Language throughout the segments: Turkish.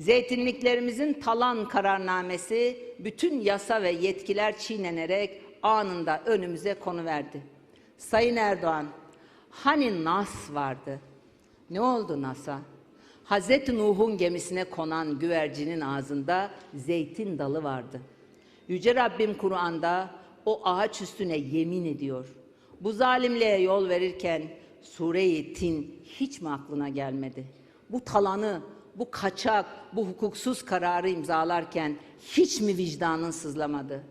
Zeytinliklerimizin talan kararnamesi bütün yasa ve yetkiler çiğnenerek anında önümüze konuverdi. Sayın Erdoğan, hani Nas vardı? Ne oldu Nas'a? Hazreti Nuh'un gemisine konan güvercinin ağzında zeytin dalı vardı. Yüce Rabbim Kur'an'da o ağaç üstüne yemin ediyor. Bu zalimliğe yol verirken Sure-i Tin hiç mi aklına gelmedi? Bu talanı, bu kaçak, bu hukuksuz kararı imzalarken hiç mi vicdanın sızlamadı?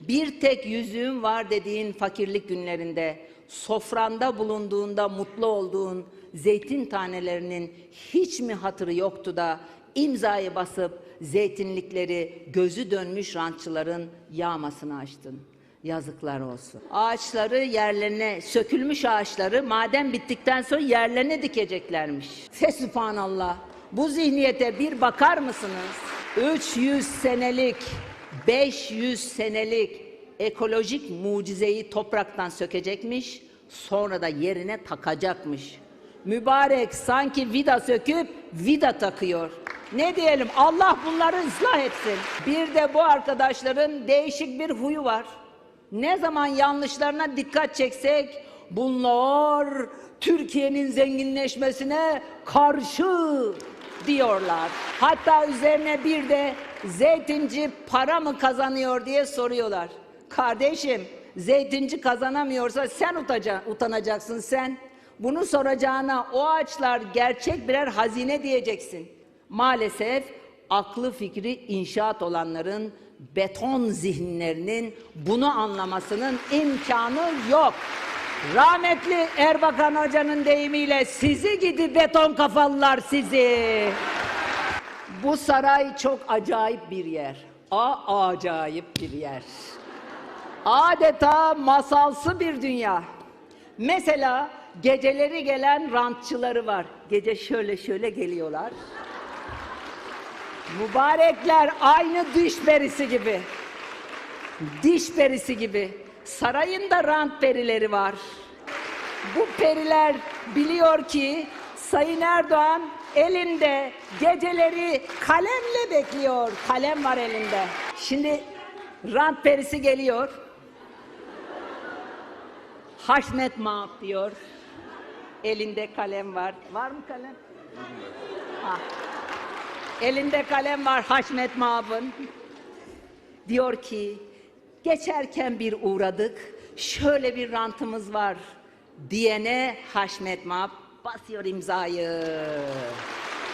Bir tek yüzüğüm var dediğin fakirlik günlerinde, sofranda bulunduğunda mutlu olduğun zeytin tanelerinin hiç mi hatırı yoktu da imzayı basıp zeytinlikleri gözü dönmüş rantçıların yağmasını açtın? Yazıklar olsun. Ağaçları yerlerine, sökülmüş ağaçları maden bittikten sonra yerlerine dikeceklermiş. Fesübhanallah. Bu zihniyete bir bakar mısınız? 300 senelik, 500 senelik ekolojik mucizeyi topraktan sökecekmiş, sonra da yerine takacakmış. Mübarek sanki vida söküp vida takıyor. Ne diyelim Allah bunları ıslah etsin. Bir de bu arkadaşların değişik bir huyu var. Ne zaman yanlışlarına dikkat çeksek bunlar Türkiye'nin zenginleşmesine karşı diyorlar. Hatta üzerine bir de zeytinci para mı kazanıyor diye soruyorlar. Kardeşim zeytinci kazanamıyorsa sen utaca- utanacaksın sen. Bunu soracağına o ağaçlar gerçek birer hazine diyeceksin. Maalesef aklı fikri inşaat olanların beton zihinlerinin bunu anlamasının imkanı yok. Rahmetli Erbakan Hoca'nın deyimiyle sizi gidi beton kafalılar sizi. Bu saray çok acayip bir yer. A acayip bir yer. Adeta masalsı bir dünya. Mesela geceleri gelen rantçıları var. Gece şöyle şöyle geliyorlar. Mübarekler aynı diş perisi gibi. Diş perisi gibi. Sarayında rant perileri var. Bu periler biliyor ki Sayın Erdoğan elinde geceleri kalemle bekliyor. Kalem var elinde. Şimdi rant perisi geliyor. Haşmet Maap diyor. Elinde kalem var. Var mı kalem? Ha. Elinde kalem var Haşmet Maap'ın. Diyor ki geçerken bir uğradık. Şöyle bir rantımız var diyene Haşmet Maap basıyor imzayı.